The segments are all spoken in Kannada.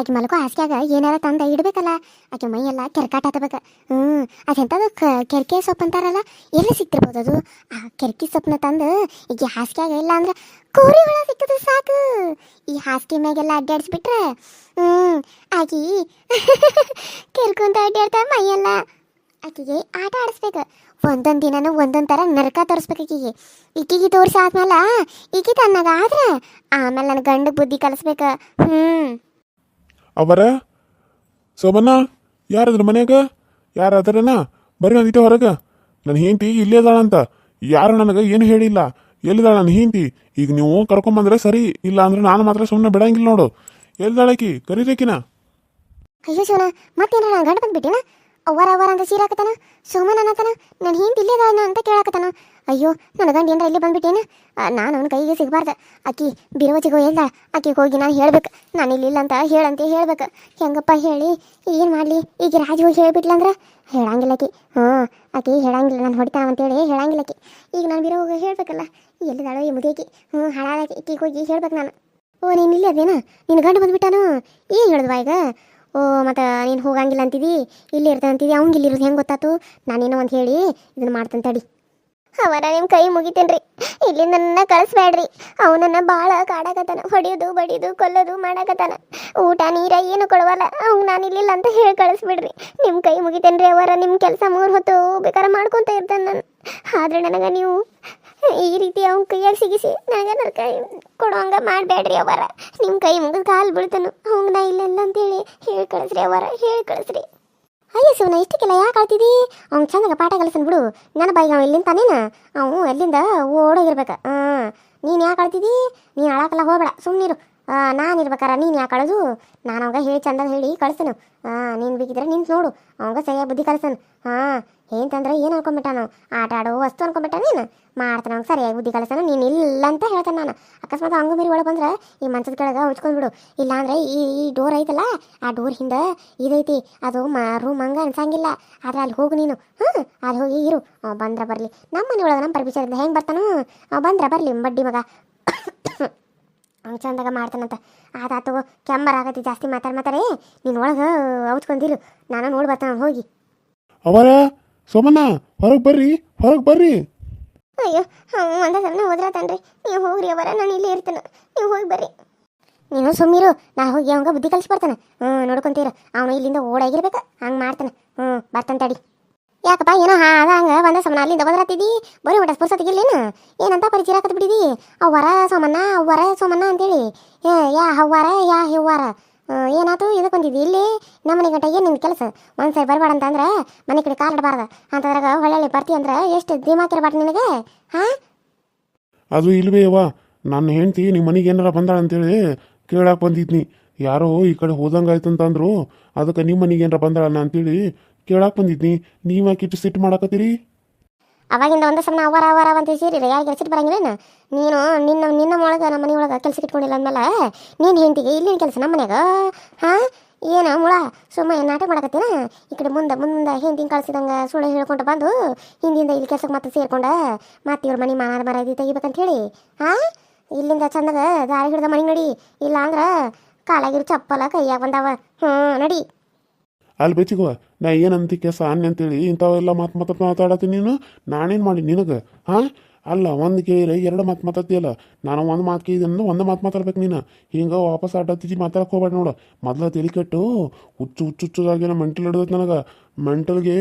ಆಕೆ ಮಲ್ಕೋ ಹಾಸ್ಗ್ಯಾಗ ಏನಾರ ತಂದ ಇಡಬೇಕಲ್ಲ. ಆಕೆ ಮೈಯೆಲ್ಲ ಕೆರ್ಕಾಟ ಹತ್ತಬೇಕು ಹ್ಞೂ ಅದೆಂಥದ್ದು ಕೆರ್ಕೆ ಸೊಪ್ಪು ಅಂತಾರಲ್ಲ, ಎಲ್ಲಿ ಸಿಕ್ತಿರ್ಬೋದು ಅದು? ಆ ಕೆರ್ಕಿ ಸೊಪ್ಪನ್ನ ತಂದು ಈಗ ಹಾಸ್ಗ್ಯಾಗ ಇಲ್ಲ ಅಂದ್ರೆ ಕೋರಿ ಹುಳ ಸಿಕ್ಕದು ಸಾಕು. ಈ ಹಾಸಿಗೆ ಮ್ಯಾಗೆಲ್ಲ ಅಡ್ಡಾಡಿಸ್ಬಿಟ್ರೆ ಹ್ಞೂ ಆಕಿ ಕೆರ್ಕೊಂತ ಅಡ್ಡಾಡ್ತಾ ಮೈಯೆಲ್ಲ ಆಕೆಗೆ ಆಟ ಆಡಿಸ್ಬೇಕು. ಒಂದೊಂದು ದಿನನೂ ಒಂದೊಂದು ಥರ ನರಕ ತೋರಿಸ್ಬೇಕು ಈಕಿಗೆ. ಈಕಿಗೆ ತೋರಿಸಿ ಆದ್ಮೇಲೆ, ಈಕಿ ತನ್ನಾಗ ಆದ್ರೆ ಆಮೇಲೆ ನನ್ನ ಗಂಡ ಬುದ್ಧಿ ಕಲಿಸ್ಬೇಕು. ಹ್ಞೂ ಅವರ ಸೋಮಣ್ಣ, ಯಾರದ್ರ ಮನ್ಯಾಗ ಯಾರಾದ್ರನ ಬರೀ ಬರ್ರಿ ಒಂದಿಟ್ಟು ಹೊರಗೆ. ನನ್ನ ಹೆಂಡತಿ ಇಲ್ಲೇ ಅಂತ ಯಾರು ನನಗೆ ಏನು ಹೇಳಿಲ್ಲ. ಎಲ್ಲಿದಾಳ ನನ್ನ ಹೆಂಡತಿ? ಈಗ ನೀವು ಕರ್ಕೊಂಬಂದ್ರೆ ಸರಿ, ಇಲ್ಲ ಅಂದ್ರೆ ನಾನು ಮಾತ್ರ ಸುಮ್ಮನೆ ಬಿಡಂಗಿಲ್ಲ ನೋಡು. ಎಲ್ಲಿದಾಳಕಿ ಕರೀರೇಕಿನ ಅಯ್ಯೋ ಶಿವನ ಮತ್ತೇನ ಗಂಡ ಬಂದ್ಬಿಟ್ಟಿನ? ಅವರ ಅವರ ಅಂತ ಸೀರಾಕತನ ಸೋಮನ ಅನ್ನತನ ನನ್ನ ಹಿಂದೆ ಇಲ್ಲೇ ಅಂತ ಕೇಳಾಕತಾನ ಅಯ್ಯೋ, ನನ್ನ ಗಂಡ ಏನಾರ ಇಲ್ಲಿ ಬಂದ್ಬಿಟ್ಟೇನು? ನಾನು ಅವನ ಕೈಗೆ ಸಿಗಬಾರ್ದು. ಆಕಿ ಬಿರುವಚಿಗೋ ಹೇಳ್ದ ಆಕಿಗೆ ಹೋಗಿ ನಾನು ಹೇಳ್ಬೇಕು. ನಾನು ಇಲ್ಲಿಲ್ಲ ಅಂತ ಹೇಳಂತೆ ಹೇಳ್ಬೇಕು. ಹೆಂಗಪ್ಪ ಹೇಳಿ? ಏನು ಮಾಡಲಿ? ಈಗ ರಾಜು ಹೋಗಿ ಹೇಳ್ಬಿಟ್ಲಂದ್ರೆ? ಹೇಳಂಗಿಲ್ಲ ಆಕಿ. ಹಾಂ ಆಕಿ ಹೇಳಂಗಿಲ್ಲ. ನಾನು ಹೊಡಿತಾವ ಅಂತೇಳಿ ಹೇಳಂಗಿಲ್ಲ ಆಕಿ. ಈಗ ನಾನು ಬಿರೋ ಹೋಗಿ ಹೇಳ್ಬೇಕಲ್ಲ? ಎಲ್ಲಿದಾಳೋ ಈ ಮುಗಿಯಾಕಿ ಹ್ಞೂ ಹಾಳಾಗಿ ಆಕಿಗೆ ಹೋಗಿ ಹೇಳ್ಬೇಕು ನಾನು. ಓ, ನೀನು ಇಲ್ಲಿ ಅದೇನ? ನಿನ್ನ ಗಂಡು ಬಂದ್ಬಿಟ್ಟಾನು? ಏನು ಹೇಳಿದ್ವಾ ಈಗ? ಓ, ಮತ್ತು ನೀನು ಹೋಗಂಗಿಲ್ಲ ಅಂತೀವಿ ಇಲ್ಲಿ ಇರ್ತ ಅಂತಿದಿ ಅವ್ನಿಗೆ ಇಲ್ಲಿ ಇರೋದು ಹೆಂಗೆ ಗೊತ್ತಾತು? ನಾನೇನೋ ಅಂತ ಹೇಳಿ ಇದನ್ನು ಮಾಡ್ತಾನೆ ತಡಿ. ಅವರ ನಿಮ್ಮ ಕೈ ಮುಗಿತೇನ್ರಿ. ಇಲ್ಲಿ ನನ್ನ ಕಳಿಸ್ಬೇಡ್ರಿ. ಅವನನ್ನ ಭಾಳ ಕಾಡಕತ್ತಾನ. ಹೊಡಿಯೋದು, ಬಡಿಯೋದು, ಕೊಲ್ಲೋದು ಮಾಡಕತ್ತಾನ. ಊಟ, ನೀರ ಏನು ಕೊಡವಲ್ಲ ಅವ್ನು ನಾನು ಇಲ್ಲಿಲ್ಲ ಅಂತ ಹೇಳಿ ಕಳಿಸ್ಬಿಡ್ರಿ. ನಿಮ್ಮ ಕೈ ಮುಗಿತೇನ್ರಿ ಅವರ ನಿಮ್ಮ ಕೆಲಸ ಮೂರು ಹೊತ್ತು ಬೇಕಾರ ಮಾಡ್ಕೊತ ಇರ್ತಾನೆ ನಾನು. ಆದ್ರೆ ನನಗೆ ನೀವು ಈ ರೀತಿ ಅವ್ನ ಕೈಯಾಗ ಸಿಗಿಸಿ ನನಗೆ ನನ್ನ ಕೈ ಕೊಡೋಂಗ ಮಾಡಬೇಡ್ರಿ ಅವರ. ನಿಮ್ಮ ಕೈ ಮುಗಿದು ಕಾಲು ಬೀಳ್ತಾನು. ಅವ್ನ ನಾ ಇಲ್ಲ ಅಂತೇಳಿ ಹೇಳಿ ಕಳಿಸ್ರಿ ಅವರ, ಹೇಳಿ ಕಳಿಸ್ರಿ. ಅಯ್ಯೋ ಶಿವನ ಇಷ್ಟಕ್ಕೆಲ್ಲ ಯಾಕೆ ಆಳ್ತಿದಿ ಅವ್ನು ಚಂದಗ ಪಾಠ ಕಲಿಸನ್ ಬಿಡು. ನನ್ನ ಬಾಯಿಗೆ ಅವ ಇಲ್ಲಿಂದ ತಾನೇನ? ಅವು ಎಲ್ಲಿಂದ ಓಡೋಗಿರ್ಬೇಕು. ಹಾಂ ನೀನು ಯಾಕೆ ಆಳ್ತಿದಿ ನೀನು ಅಳಕಲ್ಲ, ಹೋಗ್ಬೇಡ. ಸುಮ್ಮನಿರು ನಾನು ಇರ್ಬೇಕಾರ ನೀನು ಯಾಕೆ ಅಳೋದು? ನಾನು ಅವಾಗ ಹೇಳಿ ಚಂದ ಹೇಳಿ ಕಳಿಸ್ತಾನು. ಹಾಂ ನೀನು ಬೇಕಿದ್ರೆ ನಿಂತು ನೋಡು. ಅವಾಗ ಸರಿಯಾಗಿ ಬುದ್ಧಿ ಕಳಿಸ್ತಾನೆ ಹಾಂ ಏನಂತಂದ್ರೆ ಏನು ಅನ್ಕೊಂಬಿಟ್ಟಾನು? ಆಟ ಆಡೋ ವಸ್ತು ಅನ್ಕೊಂಬಿಟ್ಟ ನೀನು? ಮಾಡ್ತಾನೆ ಅವ್ನು ಸರಿಯಾಗಿ ಬುದ್ಧಿ ಕಲಸನ ನೀನು ಇಲ್ಲ ಅಂತ ಹೇಳ್ತಾನೆ ನಾನು. ಅಕಸ್ಮಾತ್ ಹಂಗು ಮೀರಿ ಒಳಗೆ ಬಂದ್ರೆ ಈ ಮಂಚದ ಕೆಳಗೆ ಉಚ್ಕೊಂಡ್ಬಿಡು ಇಲ್ಲ ಅಂದ್ರೆ ಈ ಈ ಡೋರ್ ಐತಲ್ಲ, ಆ ಡೋರ್ ಹಿಂದೆ ಇದೈತಿ. ಅದು ಮ ರೂಮ್ ಹಂಗೆ ಅನ್ಸಂಗಿಲ್ಲ. ಆದ್ರೆ ಅಲ್ಲಿ ಹೋಗು ನೀನು. ಹ್ಞೂ ಅಲ್ಲಿ ಹೋಗಿ ಇರು. ಬಂದ್ರೆ ಬರಲಿ. ನಮ್ಮ ಮನೆ ಒಳಗೆ ನಮ್ಮ ಪರ್ಮಿಷನ್ ಹೆಂಗೆ ಬರ್ತಾನು? ಬಂದ್ರೆ ಬರಲಿ ಬಡ್ಡಿ ಮಗ. ಅವ್ನು ಚಂದಾಗ ಮಾಡ್ತಾನಂತ. ಆದಾತು ಕೆಮ್ಮರ್ ಆಗತಿ ಜಾಸ್ತಿ ಮಾತಾಡ್ ಮಾತಾಡೇ. ನೀನು ಒಳಗೆ ಔಚ್ಕೊಂಡಿರು ನಾನು ನೋಡಿ ಬರ್ತಾನೆ, ಹೋಗಿ. ಅವರ? ಸೋಮಣ್ಣ, ಹೊರಗೆ ಬರ್ರಿ ಹೊರಗೆ ಬರ್ರಿ. ಅಯ್ಯೋ ಒಂದ ಸಮನ ಹೋದ್ರತನ್ರಿ ನೀವು ಹೋಗ್ರಿ ಅವರ ನಾನು ಇಲ್ಲೇ ಇರ್ತೇನೆ. ನೀವು ಹೋಗಿ ಬರ್ರಿ. ನೀನು ಸುಮ್ಮಿರು ನಾ ಹೋಗಿ ಅವಂಗ ಬುದ್ಧಿ ಕಲಿಸ್ಬರ್ತಾನೆ. ಹ್ಞೂ ನೋಡ್ಕೊಂತೀರ, ಅವನು ಇಲ್ಲಿಂದ ಓಡಾಗಿರ್ಬೇಕು, ಹಂಗೆ ಮಾಡ್ತಾನೆ. ಹ್ಞೂ ಬರ್ತಾನೆ ತಡಿ. ಯಾಕಪ್ಪ, ಏನೋ ಹಾ ಅದ ಹಂಗೆ ಬಂದ ಸಮನ ಅಲ್ಲಿಂದ ಬಂದ್ರತ್ತಿದ್ದಿ ಬರೀ ಹೊಟ್ಟೆ ಸ್ಪರ್ಸತಿಗಿಲ್ಲೇನು ಏನಂತ ಪರಿಚಯ ಹಾಕತ್ ಬಿಡಿದಿ? ಅವ್ವರ ಸೋಮಣ್ಣ ಅವ್ವರ ಸೋಮಣ್ಣ ಅಂತೇಳಿ. ಏ ಯಾ ಹವ್ವಾರ, ಯಾ ಹೆವ್ವಾರ? ಏನಾತು? ಇದಕ್ಕೆ ಬಂದಿದ್ದು? ಇಲ್ಲಿ ನಮ್ಮ ಮನೆ ಗಂಟ ಏನು ನಿನ್ನ ಕೆಲಸ? ಒಂದು ಬರಬಾರ್ದು ಬರಬೇಡ ಅಂತಂದ್ರೆ ಮನೆ ಕಡೆ ಕಾಲ್ ಇಡಬಾರ್ದು. ಅಂತಂದ್ರಾಗ ಹೊಳ್ಳಿ ಬರ್ತಿ ಅಂದ್ರೆ ಎಷ್ಟು ದಿಮಾಕಿರಬಾರ್ದು ನಿನಗೆ? ಹಾಂ? ಅದು ಇಲ್ವೇ ಅವ್ವ ನನ್ನ ಹೆಂಡತಿ ನಿಮ್ಮ ಮನೆಗೆ ಏನಾರ ಬಂದಾಳ ಅಂತೇಳಿ ಕೇಳಕ್ಕೆ ಬಂದಿದ್ನಿ. ಯಾರೋ ಈ ಕಡೆ ಹೋದಂಗಾಯ್ತು ಅಂತಂದ್ರು. ಅದಕ್ಕೆ ನಿಮ್ಮ ಮನೆಗೆ ಏನಾರ ಬಂದಾಳ ಅಂತೇಳಿ ಕೇಳಕ್ಕೆ ಬಂದಿದ್ನಿ. ನೀವು ಯಾಕೆ ಇಟ್ಟು ಸಿಟ್ಟು ಮಾಡಕತ್ತೀರಿ? ಅವಾಗಿಂದ ಒಂದು ಸಮನ ಅವರ ಅವರ ಅಂತ ಸೇರಿರಿ ಯಾರು ಕೆಲಸಕ್ಕೆ ಬರಂಗಿಲ್ಲೇನು ನೀನು, ನಿನ್ನ ನಿನ್ನ ಒಳಗೆ ನಮ್ಮ ಮನೆ ಒಳಗೆ ಕೆಲ್ಸಕ್ಕೆ ಇಟ್ಕೊಂಡಿಲ್ಲ ಅಂದಮೇಲೆ, ನೀನು ಹೆಂಡತಿಗೆ ಇಲ್ಲಿನ ಕೆಲಸ ನಮ್ಮ ಮನ್ಯಾಗ? ಹಾಂ? ಏನ ಮುಳ? ಸುಮ್ಮನೆ ನಾಟಕ ಮಾಡಕತ್ತೀನ? ಈ ಕಡೆ ಮುಂದೆ ಮುಂದೆ ಹಿಂದಿನ ಕಳ್ಸಿದಂಗೆ ಸುಳ್ಳು ಹೇಳ್ಕೊಂಡು ಬಂದು, ಹಿಂದಿಂದ ಇಲ್ಲಿ ಕೆಲಸಕ್ಕೆ ಮತ್ತೆ ಸೇರ್ಕೊಂಡ, ಮತ್ತೆ ಇವ್ರ ಮನೆ ಮಾನ ಮರದಿ ತೆಗಿಬೇಕಂತ ಹೇಳಿ, ಹಾಂ? ಇಲ್ಲಿಂದ ಚಂದಾಗ ದಾರಿ ಹಿಡ್ದ ಮನೆ ನಡಿ ಇಲ್ಲ ಅಂದ್ರೆ ಕಾಲಾಗಿರು ಚಪ್ಪಲ ಕೈಯಾಗ ಬಂದಾವ. ಹ್ಞೂ ನಡಿ. ಅಲ್ಲಿ ಬೆಚ್ಚಿಗವ ನಾ ಏನಂತಿ ಕೆಲಸ ಅನ್ನ ಅಂತೇಳಿ ಇಂಥವೆಲ್ಲ ಮಾತು ಮಾತಾಡ್ ಮಾತಾಡತ್ತೀನಿ ನೀನು? ನಾನೇನು ಮಾಡಿ ನಿನಗೆ? ಹಾಂ? ಅಲ್ಲ, ಒಂದು ಕೇಳಿ, ಎರಡು ಮಾತು ಮಾತಾಡ್ತೀಯಲ್ಲ? ನಾನು ಒಂದು ಮಾತು ಕೇಳಿದ್ರೆ ಒಂದು ಮಾತು ಮಾತಾಡ್ಬೇಕು ನೀನು. ಹಿಂಗೆ ವಾಪಸ್ ಅಡ್ಡತ್ತಿಜಿ ಮಾತಾಡಕ್ಕೆ ಹೋಗ್ಬೇಡ ನೋಡು. ಮೊದಲ ತಿಳಿಕಟ್ಟು ಕೆಟ್ಟು, ಹುಚ್ಚು ಹುಚ್ಚು ಹುಚ್ಚದಾಗೇನೋ ಮೆಂಟಲ್ ಹಿಡ್ದೈತೆ ನನಗೆ. ಮೆಂಟಲ್ಗೆ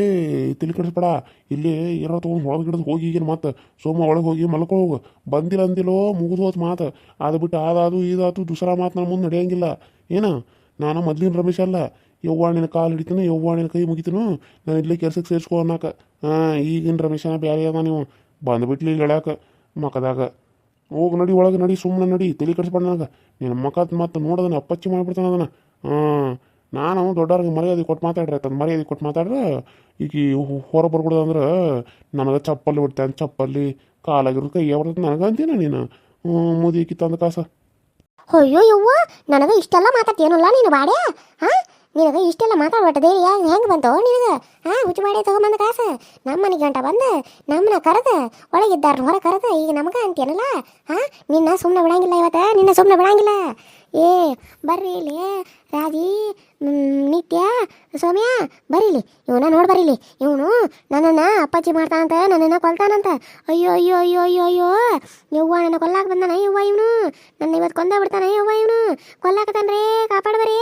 ತಲೆ ಕೆಡಿಸ್ಬೇಡ. ಇಲ್ಲಿ ಇರೋ ತೊಗೊಂಡು ಹೊಳಗೆ ಹಿಡಿದು ಹೋಗಿ ಈಗಿನ ಮಾತು? ಸೋಮ ಒಳಗೆ ಹೋಗಿ ಮಲ್ಕೊ ಹೋಗು. ಬಂದಿಲ್ಲ ಅಂದಿಲ್ಲೋ, ಮುಗಿದು ಹೋತ್ ಮಾತು. ಅದು ಬಿಟ್ಟು ಅದಾದು ಇದಾತು ದುಸರಾ ಮಾತು ನನ್ನ ಮುಂದೆ ನಡೆಯಂಗಿಲ್ಲ. ಏನು? ನಾನು ಮೊದಲಿನ ರಮೇಶ ಅಲ್ಲ. ಯವ್ವ ನಿನ್ನ ಕಾಲು ಹಿಡಿತೀನಿ ಯವ್ವ ನಿನ್ನ ಕೈ ಮುಗಿತನು, ನಾನು ಇಲ್ಲೇ ಕೆಲಸಕ್ಕೆ ಸೇರಿಸ್ಕೊ ಅನ್ನಕ. ಹಾಂ, ಈಗಿನ ರಮೇಶನ ಬೇರೆ ಅದ ನೀವು ಬಂದುಬಿಟ್ಲಿ ಹೇಳಕ್ಕೆ ಮಕದಾಗ. ಹೋಗಿ ನಡಿ, ಒಳಗೆ ನಡಿ ಸುಮ್ಮನೆ ನಡಿ, ತಲೆ ಕೆಡಿಸ್ಬೇಡ ನಿನ್ನ ಮಕತ್ ಮತ್ತೆ ನೋಡೋದನ್ನ ಅಪ್ಪಚ್ಚಿ ಮಾಡಿಬಿಡ್ತಾನೆ ಅದನ್ನು. ಹಾಂ, ನಾನು ದೊಡ್ಡವ್ರಿಗೆ ಮರ್ಯಾದೆ ಕೊಟ್ಟು ಮಾತಾಡ್ರೆ. ತನ್ನ ಮರ್ಯಾದೆ ಕೊಟ್ಟು ಮಾತಾಡ್ರೆ, ಈಗ ಹೊರ ಬರ್ಬಿಡ್ದು ಅಂದ್ರೆ ನನಗೆ ಚಪ್ಪಲಿ ಬಿಡ್ತಾನೆ ಚಪ್ಪಲಿ ಕಾಲಾಗಿರೋ ಕೈ ಬರ್ತದೆ ನನಗೆ ಅಂತೀನ ನೀನು? ಮುದಿ ತಂದ ಕಾಸ. ಅಯ್ಯೋ ಯವ್ವ, ನನಗೆ ಇಷ್ಟೆಲ್ಲ ಮಾತಾಡ್ತೀಯನಲ್ಲ ನೀನು ಬಾಡ್ಯಾ? ಹಾ ನಿನಗೆ ಇಷ್ಟೆಲ್ಲ ಮಾತಾಡ್ಬಿಟ್ಟದೆ ಯಾಕೆ ಹೆಂಗೆ ಬಂತು ನಿನಗೆ? ಹಾ ಹುಚ್ಚು ಮಾಡಿ ತಗೊಂಬಂದ ಕಾಸು. ನಮ್ಮ ಮನೆಗೆ ಗಂಟ ಬಂದ, ನಮ್ಮನ್ನ ಕರೆದ ಒಳಗಿದ್ದಾರ ಹೊರ ಕರೆದ, ಈಗ ನಮಗ ಅಂತೀನಲ್ಲ ಹಾ ನಿನ್ನ ಸುಮ್ಮನೆ ಬಿಡಂಗಿಲ್ಲ ಇವತ್ತು, ನಿನ್ನ ಸುಮ್ಮನೆ ಬಿಡಂಗಿಲ್ಲ. ಏ, ಬರ್ರಿ ಇಲ್ಲಿ ರಾಜಿ ನಿತ್ಯ, ಸೌಮ್ಯ ಬರೀಲಿ ಇವನ ನೋಡಿ ಬರೀಲಿ ಇವನು ನನ್ನನ್ನು ಅಪ್ಪಾಜಿ ಮಾಡ್ತಾನಂತ, ನನ್ನನ್ನು ಕೊಲ್ತಾನಂತ. ಅಯ್ಯೋ ಅಯ್ಯೋ ಅಯ್ಯೋ ಅಯ್ಯೋ ಅಯ್ಯೋ. ಯವ್ವ ನನ್ನ ಕೊಲ್ಲಾಕ ಬಂದಾನ, ಯವ್ವ ಇವನು? ನನ್ನ ಇವತ್ತು ಕೊಂದ ಬಿಡ್ತಾನ, ಯವ್ವ ಇವನು? ಕೊಲ್ಲಾಕತಾನ್ರೇ ಕಾಪಾಡ್ಬರೇ.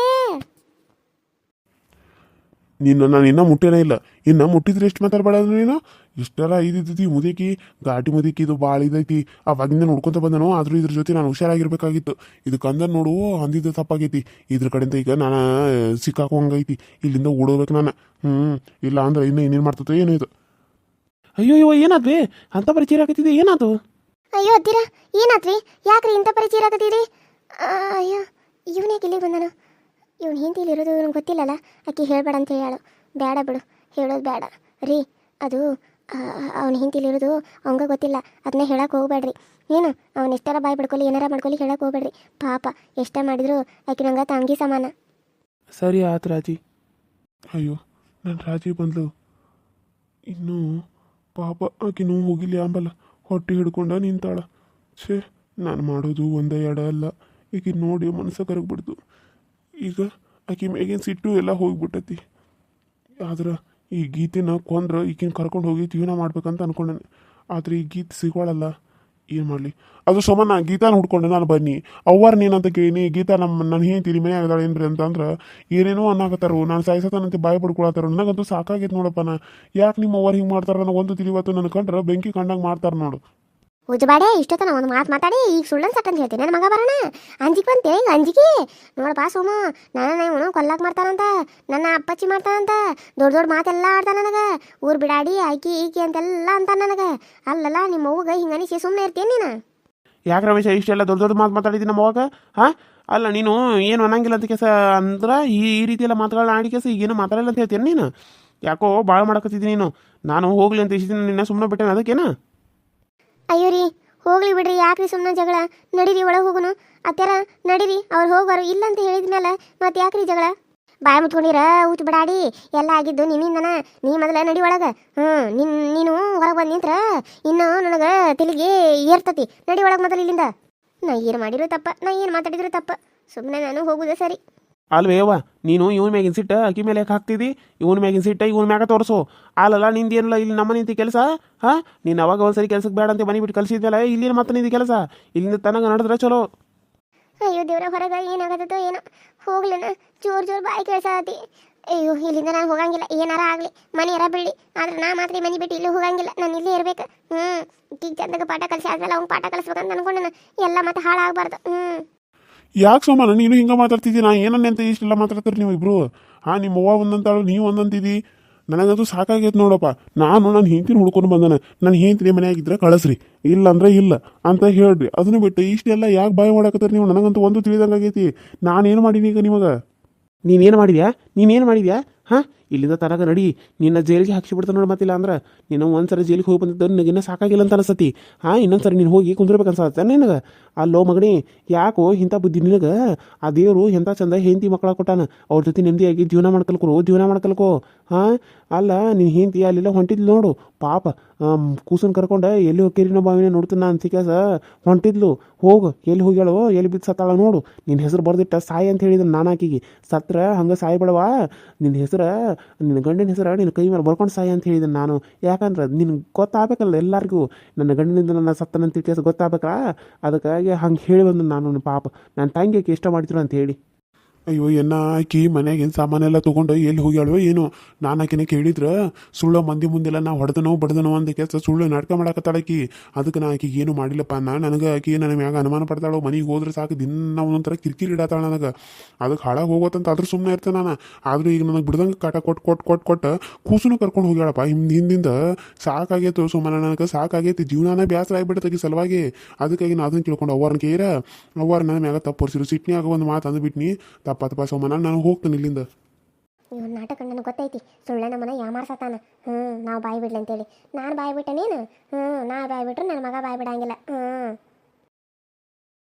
ನಿನ್ನ ನಾನು ಇನ್ನೂ ಮುಟ್ಟೇನೇ ಇಲ್ಲ. ಇನ್ನು ಮುಟ್ಟಿದ್ರೆ ಎಷ್ಟು ಮಾತಾಡ್ಬೇಡ ನೀನು? ಇಷ್ಟೆಲ್ಲ ಇದ್ದಿದ್ದೈತಿ ಮುದುಕಿ ಘಾಟಿ ಮುದುಕಿ ಇದು ಭಾಳ ಇದೈತಿ. ಅವಾಗಿಂದ ನೋಡ್ಕೊತ ಬಂದನು, ಆದರೂ ಇದ್ರ ಜೊತೆ ನಾನು ಹುಷಾರಾಗಿರ್ಬೇಕಾಗಿತ್ತು. ಇದು ಕಂದ ನೋಡು, ಅಂದಿದ್ದು ತಪ್ಪಾಗೈತಿ. ಇದ್ರ ಕಡೆಯಿಂದ ಈಗ ನಾನು ಸಿಕ್ಕಾಕೊಂಗೈತಿ ಇಲ್ಲಿಂದ ಓಡೋಬೇಕು ನಾನು. ಹ್ಞೂ ಇಲ್ಲ ಅಂದ್ರೆ ಇನ್ನು ಇನ್ನೇನು ಮಾಡ್ತದೆ ಏನೋ ಇದು. ಅಯ್ಯೋ ಅಯ್ಯೋ, ಏನಾದ್ವಿ? ಅಂತ ಪರಿಚಯ ಆಗತ್ತಿದೆ ಏನಾದು ಅಯ್ಯೋ, ಅತ್ತಿರ, ಏನಾದ್ವಿ? ಯಾಕ್ರಿ ಇಂಥ ಪರಿಚಯ ಆಗತ್ತಿದ್ರಿ? ಅಯ್ಯೋ, ಇವನೇ ಇಲ್ಲಿಗೆ ಬಂದನು? ಇವ್ನು ಹಿಂದೆ ಇಲ್ಲಿರೋದು ಇವ್ನಿಗೆ ಗೊತ್ತಿಲ್ಲಲ್ಲ. ಆಕೆ ಹೇಳ್ಬೇಡ ಅಂತ ಹೇಳು ಬೇಡ ಬಿಡು, ಹೇಳೋದು ಬೇಡ. ರೀ, ಅದು ಅವನ ಹಿಂತಿಲಿರೋದು ಅವಂಗ ಗೊತ್ತಿಲ್ಲ. ಅದನ್ನ ಹೇಳಕ್ಕೆ ಹೋಗ್ಬೇಡ್ರಿ. ಏನು, ಅವ್ನು ಎಷ್ಟಾರ ಬಾಯಿ ಬಿಡ್ಕೊಲಿ ಏನಾರ ಮಾಡ್ಕೊಲಿ ಹೇಳಕ್ಕೆ ಹೋಗ್ಬೇಡ್ರಿ. ಪಾಪ, ಎಷ್ಟೇ ಮಾಡಿದ್ರು ಆಕೆ ನಂಗೆ ತಂಗಿ ಸಮಾನ. ಸರಿ ಆತು ರಾಜಿ. ಅಯ್ಯೋ ನನ್ನ ರಾಜಿ ಬಂದ್ಲು. ಇನ್ನು ಪಾಪ ಆಕೆ ನೋವು ಹೋಗಿಲ್ಲ ಅಂಬಲ್ಲ. ಹೊಟ್ಟೆ ಹಿಡ್ಕೊಂಡ ನಿಂತಾಳ. ಛೇ, ನಾನು ಮಾಡೋದು ಒಂದೇ ಎಡ ಅಲ್ಲ. ಈಗ ನೋಡಿ ಮನಸ್ಸು ಕರಗ್ಬಿಡ್ತು. ಈಗ ಆಕೆ ಮೇಗಿನ ಸಿಟ್ಟು ಎಲ್ಲ ಹೋಗ್ಬಿಟ್ಟತಿ. ಆದ್ರೆ ಈ ಗೀತೆನ ಕೊಂದ್ರೆ ಈಕಿನ ಕರ್ಕೊಂಡು ಹೋಗಿ ಜೀವನ ಮಾಡ್ಬೇಕಂತ ಅನ್ಕೊಂಡೆ ಆದ್ರೆ ಈ ಗೀತೆ ಸಿಗೋಳಲ್ಲ ಏನು ಮಾಡಲಿ? ಅದು ಸಮ, ನಾ ಗೀತಾನ ಹುಡ್ಕೊಂಡೆ, ನಾನು ಬನ್ನಿ. ಅವ್ವಾರ ನೀನಂತ ಕೇಳಿನಿ ಗೀತಾ ನಮ್ಮ ನನ್ನ ಹೇಳ್ತೀನಿ ಮನೆ ಆಗದಾಳೆ ಏನ್ರಿ ಅಂತಂದ್ರೆ, ಏನೇನೋ ಅನ್ನಾಕತ್ತಾರು ನಾನು ಸಾಯಿಸತಾನಂತೆ ಬಾಯಿ ಪಡ್ಕೊಳತ್ತಾರ ನನಗಂತೂ ಸಾಕಾಗೈತೆ ನೋಡಪ್ಪ ನಾ ಯಾಕೆ ನಿಮ್ಮ ಅವ್ವಾರ ಹಿಂಗೆ ಮಾಡ್ತಾರ? ನನಗೆ ಒಂದು ತಿಳಿವತ್ತು ನನ್ನ ಕಂಡ್ರೆ ಬೆಂಕಿ ಕಂಡಂಗೆ ಮಾಡ್ತಾರೆ ನೋಡು. ಉಜ್ಬಾಡೆ ಇಷ್ಟೊತ್ತನ ಒಂದು ಮಾತು ಮಾತಾಡಿ, ಈಗ ಸುಳ್ಳನ್ ಸಟ್ ಅಂತ ಹೇಳ್ತೀನಿ. ನನ್ನ ಮಗ ಬರೋಣ? ಅಂಜಿಕೆ ಬಂತೆ ಹೇಳಿ ಅಂಜಿಕೆ? ನೋಡಪ್ಪ ಸೋಮ, ನಾನು ಇವನು ಕೊಲ್ಲಾಕ್ ಮಾಡ್ತಾನಂತ, ನನ್ನ ಅಪ್ಪಚ್ಚಿ ಮಾಡ್ತಾನಂತ, ದೊಡ್ಡ ದೊಡ್ಡ ಮಾತೆಲ್ಲ ಆಡ್ತಾನ ನನಗೆ. ಊರು ಬಿಡಾಡಿ, ಆಕಿ ಈಕಿ ಅಂತೆಲ್ಲ ಅಂತ ನನಗೆ. ಅಲ್ಲಲ್ಲ ನಿಮ್ಮ ಅವ್ವಗ ಹಿಂಗೆ ಅನಿಸಿ ಸುಮ್ಮನೆ ಇರ್ತೀನಿ ನೀನು. ಯಾಕೆ ರಮೇಶ, ಇಷ್ಟೆಲ್ಲ ದೊಡ್ಡ ದೊಡ್ಡ ಮಾತು ಮಾತಾಡಿದ್ದೀನಿ ನಮ್ಮ ಅವಾಗ ಹಾಂ? ಅಲ್ಲ, ನೀನು ಏನು ಅನ್ನಂಗಿಲ್ಲ ಅಂತ ಕೆಲಸ ಅಂದ್ರೆ, ಈ ಈ ರೀತಿ ಎಲ್ಲ ಮಾತುಗಳನ್ನ ಆಡಿ ಕೆಲಸ ಈಗೇನು ಮಾತಾಡಲ್ಲ ಅಂತ ಹೇಳ್ತೀನಿ ನೀನು. ಯಾಕೋ ಭಾಳ ಮಾಡಕತ್ತಿದ್ದೀನಿ ನೀನು. ನಾನು ಹೋಗ್ಲಿ ಅಂತ ಇಷ್ಟಿದ್ದೀನಿ ನಿನ್ನ ಸುಮ್ಮನೆ ಬಿಟ್ಟೆ ಅದಕ್ಕೇನ? ಅಯ್ಯೋ ರೀ, ಹೋಗ್ಲಿ ಬಿಡ್ರಿ ಯಾಕ್ರಿ ಸುಮ್ಮನೆ ಜಗಳ? ನಡೀರಿ, ಒಳಗೆ ಹೋಗುನು ಅತ್ಯಾರ, ನಡೀರಿ, ಅವ್ರು ಹೋಗೋರು ಇಲ್ಲ ಅಂತ ಹೇಳಿದ್ನಲ್ಲ, ಮತ್ತೆ ಯಾಕ್ರಿ ಜಗಳ? ಬಾಯ್ ಮುಟ್ಕೊಂಡಿರ ಊಟ ಬಿಡಾಡಿ, ಎಲ್ಲ ಆಗಿದ್ದು ನಿನ್ನಿಂದನ. ನೀ ಮೊದಲ ನಡಿ ಒಳಗೆ. ಹ್ಞೂ ನಿನ್, ನೀನು ಹೊರಗೆ ಬಂದು ನಿಂತ್ರ, ಇನ್ನು ನನಗೆ ತಿಳಿಗೆ ಏರ್ತತಿ. ನಡಿ ಒಳಗೆ ಮೊದಲು ಇಲ್ಲಿಂದ. ನಾ ಏನು ಮಾಡಿರೋ ತಪ್ಪ, ನಾ ಏನು ಮಾತಾಡಿದ್ರು ತಪ್ಪ. ಸುಮ್ಮನೆ ನಾನು ಹೋಗುದೇ ಸರಿ. ಅಲ್ವೇ ಅವ್ವ ನೀನು ಇವನ ಮ್ಯಾಗಿನ ಸಿಟ್ಟ ಅಕ್ಕಿ ಮೇಲೆ ಯಾಕೆ ಹಾಕ್ತಿದ್ದಿ ಇವನ ಮ್ಯಾಗಿನ ಸಿಟ್ಟ ಇವನ ಮ್ಯಾಗ ತೋರಿಸು. ಅಲ್ಲಲ್ಲ ನಿಂದೇನಿಲ್ಲ ಇಲ್ಲಿ ನಮ್ಮ ನಿಂತಿ ಕೆಲಸ? ಹಾಂ? ನೀನು ಅವಾಗ ಒಂದ್ಸರಿ ಕೆಲಸಕ್ಕೆ ಬೇಡ ಅಂತ ಮನೆ ಬಿಟ್ಟು ಕಲಿಸಿದ್ಮೇಲೆ ಇಲ್ಲಿನ ಮತ್ತೆ ನಿಂದಿ ಕೆಲಸ? ಇಲ್ಲಿಂದ ತನಗ ನಡೆದ್ರೆ ಚಲೋ. ಅಯ್ಯೋ ದೇವ್ರ ಹೊರಗೆ ಏನಾಗತ್ತೋ ಏನೋ. ಹೋಗ್ಲೇನ ಜೋರ್ ಜೋರ್ ಬಾಯಿ ಕೇಳ್ಸಾತಿ ಅಯ್ಯೋ, ಇಲ್ಲಿಂದ ನಾನು ಹೋಗಂಗಿಲ್ಲ. ಏನಾರ ಆಗಲಿ. ಮನೆಯಾರ ಬಿಡಿ ಆದ್ರೆ ನಾ ಮಾತ್ರ ಮನೆ ಬಿಟ್ಟು ಇಲ್ಲಿ ಹೋಗಂಗಿಲ್ಲ. ನಾನು ಇಲ್ಲೇ ಇರ್ಬೇಕು. ಹ್ಞೂ ಈಗ ಚಂದಾಗ ಪಾಠ ಕಲಿಸಿ ಆದ್ಮೇಲೆ ಅವ್ನು ಪಾಠ ಕಲಿಸ್ಬೇಕಂತ ಅನ್ಕೊಂಡನ. ಎಲ್ಲ ಮತ್ತೆ ಹಾಳಾಗಬಾರ್ದು. ಹ್ಞೂ ಯಾಕೆ ಸೋಮನ ನೀನು ಹಿಂಗೆ ಮಾತಾಡ್ತಿದ್ದಿ, ನಾ ಏನನ್ನೇ ಅಂತ ಇಷ್ಟೆಲ್ಲ ಮಾತಾಡ್ತೀರಿ ನೀವು ಇಬ್ಬರು ಹಾಂ ನಿಮ್ಮ ಅವ್ವ ಒಂದಂತಾಳು ನೀವು ಒಂದಂತಿದ್ದಿ ನನಗಂತೂ ಸಾಕಾಗೈತೆ ನೋಡಪ್ಪ. ನಾನು ನನ್ನ ಹೆಂಡ್ತಿನ ಹುಡ್ಕೊಂಡು ಬಂದನ. ನನ್ನ ಹೆಂಡ್ತಿನ ಮನೆಯಾಗಿದ್ರೆ ಕಳಿಸ್ರಿ. ಇಲ್ಲ ಅಂದ್ರೆ ಇಲ್ಲ ಅಂತ ಹೇಳ್ರಿ. ಅದನ್ನು ಬಿಟ್ಟು ಇಷ್ಟೆಲ್ಲ ಯಾಕೆ ಭಯ ಮಾಡಾಕತ್ತಾರೆ ನೀವು? ನನಗಂತೂ ಒಂದು ತಿಳಿದಂಗಾಗೈತಿ. ನಾನೇನು ಮಾಡೀನಿ ಈಗ ನಿಮಗೆ? ನೀನೇನು ಮಾಡಿದ್ಯಾ? ನೀನೇನು ಮಾಡಿದ್ಯಾ? ಹಾಂ? ಇಲ್ಲಿಂದ ತನಕ ನಡಿ, ನಿನ್ನ ಜೈಲಿಗೆ ಹಾಕ್ಸಿಬಿಡ್ತಾನೆ ನೋಡಿ ಮತ್ತಿಲ್ಲ ಅಂದ್ರೆ, ನೀನು ಒಂದ್ಸರಿ ಜೈಲಿಗೆ ಹೋಗಿ ಬಂದಿದ್ದು ನಿನಗೆ ಇನ್ನೂ ಸಾಕಾಗಿಲ್ಲ ಅಂತ ಅನಿಸ್ತತಿ ಹಾಂ ಇನ್ನೊಂದ್ಸರಿ ನೀನು ಹೋಗಿ ಕುಂದಿರ್ಬೇಕು ಅನ್ಸತ್ತೆ ನಿನಗೆ. ಅಲ್ಲೋ ಮಗಣಿ ಯಾಕೋ ಇಂಥ ಬುದ್ಧಿ ನಿನಗೆ? ಆ ದೇವರು ಎಂಥ ಚಂದ ಹೆಂಡತಿ ಮಕ್ಕಳ ಕೊಟ್ಟಾನ. ಅವ್ರ ಜೊತೆ ನೆಮ್ಮದಿಯಾಗಿ ಜೀವನ ಮಾಡ್ಕಲ್ಕೋ ಜೀವನ ಮಾಡ್ಕಲ್ಕೋ. ಹಾಂ ಅಲ್ಲ ನಿನ್ನ ಹೆಂಡತಿ ಅಲ್ಲೆಲ್ಲ ಹೊಂಟಿದ್ಲು ನೋಡು. ಪಾಪ ಕೂಸನ್ ಕರ್ಕೊಂಡು ಎಲ್ಲಿ ಹೋಗಿರಿನೋ ಬಾವಿನ ನೋಡ್ತೀನಿ ನಾನು ಸಿಕ್ಕಾಸ ಹೊಂಟಿದ್ಲು. ಹೋಗು, ಎಲ್ಲಿ ಹೋಗ್ಯಾಳೋ, ಎಲ್ಲಿ ಬಿದ್ದು ಸತ್ತಾಳ ನೋಡು. ನಿನ್ನ ಹೆಸರು ಬರ್ದಿಟ್ಟ ಸಾಯಿ ಅಂತ ಹೇಳಿದ್ರು ನಾನು ಆಕಿಗೆ ಸತ್ರ ಹಂಗೆ ಸಾಯಿ ಬಿಡವಾ ನಿನ್ನ ಹೆಸರು ನಿನ್ನ ಗಂಡಿನ ಹೆಸರು ನಿನ್ನ ಕೈ ಮೇಲೆ ಬರ್ಕೊಂಡು ಸಾಯಿ ಅಂತ ಹೇಳಿದೆ ನಾನು. ಯಾಕಂದ್ರೆ ನಿನ್ಗೆ ಗೊತ್ತಾಗಬೇಕಲ್ಲ ಎಲ್ಲರಿಗೂ. ನನ್ನ ಗಂಡಿನಿಂದ ನನ್ನ ಸತ್ತನಂತ ಇತಿಹಾಸ ಗೊತ್ತಾಗಬೇಕಾ ಅದಕ್ಕಾಗಿ ಹಂಗೆ ಹೇಳಿ ಬಂದು ನಾನು ಪಾಪ. ನನ್ನ ತಂಗಿಗೆ ಇಷ್ಟ ಮಾಡಿದ್ರು ಅಂತ ಹೇಳಿ. ಅಯ್ಯೋ, ಎನ್ನ ಆಕಿ ಮನ್ಯಾಗಿನ ಸಾಮಾನೆಲ್ಲ ತೊಗೊಂಡು ಎಲ್ಲಿ ಹೋಗ್ಯಾಳೋ ಏನು. ನಾನು ಆಕಿನ ಕೇಳಿದ್ರೆ, ಸುಳ್ಳು ಮಂದಿ ಮುಂದೆಲ್ಲ ನಾ ಹೊಡೆದನೋ ಬಡ್ದನೋ ಅಂತ ಕೆಲಸ ಸುಳ್ಳು ನಾಟಕ ಮಾಡಾಕತ್ತಾಳಕಿ ಅದಕ್ಕೆ ನಾ ಆಕಿಗೆ ಏನು ಮಾಡಿಲ್ಲಪ್ಪ, ನಾ ನನಗೆ ಆಕಿ ನನ್ನ ಮ್ಯಾಗ ಅನುಮಾನ ಪಡ್ತಾಳೋ, ಮನೆಗೆ ಹೋದ್ರೆ ಸಾಕು, ದಿನ ಒಂದೊಂಥರ ಕಿರಿಕಿರಿ ಇಡತ್ತಾಳ ನನಗೆ. ಅದಕ್ಕೆ ಹಾಳಾಗಿ ಹೋಗೋತಂತ ಅದ್ರ ಸುಮ್ಮನೆ ಇರ್ತೇನೆ ನಾನು. ಆದರೂ ಈಗ ನನಗೆ ಬಿಡ್ದಂಗೆ ಕಾಟ ಕೊಟ್ಟು ಕೊಟ್ಟು ಕೊಟ್ಟು ಕೊಟ್ಟು ಕೂಸುನು ಕರ್ಕೊಂಡು ಹೋಗ್ಯಾಳಪ್ಪ. ಹಿಂದೆ ಹಿಂದಿಂದ ಸಾಕಾಗೈತು ಸುಮ್ಮನೆ ನನಗೆ, ಸಾಕಾಗೈತಿ ಜೀವನಾನ ಬೇಸರ ಆಗಿಬಿಡ್ತಕ್ಕೆ ಸಲುವಾಗಿ. ಅದಕ್ಕಾಗಿ ನಾ ಅದನ್ನು ತಿಳ್ಕೊಂಡು, ಅವ್ವರ್ನ ಕೇರ, ಅವ್ವಾರ ನನ್ನ ಮ್ಯಾಗ ಸಿಟ್ನಿ ಸಿಟ್ನ್ಯಾಗ ಒಂದು ಮಾತು ಅಂದ್ಬಿಟ್ನಿ ತಪ್ಪ ತಪ್ಪ ಸೋಮನ ನಾನು ಹೋಗ್ತೇನೆ ಇಲ್ಲಿಂದ. ಇವನ್ ನಾಟಕ ನನಗೆ ಗೊತ್ತೈತಿ. ಸುಳ್ಳ ನಮ್ಮನ ಯಾಮಾರ್ಸತಾನ ಹ್ಞೂ ನಾವು ಬಾಯಿ ಬಿಡ್ಲಿ ಅಂತೇಳಿ ನಾನು ಬಾಯಿ ಬಿಟ್ಟನೇನು? ಹ್ಞೂ ನಾ ಬಾಯಿ ಬಿಟ್ರೆ ನನ್ನ ಮಗ ಬಾಯಿ ಬಿಡಂಗಿಲ್ಲ. ಹ್ಞೂ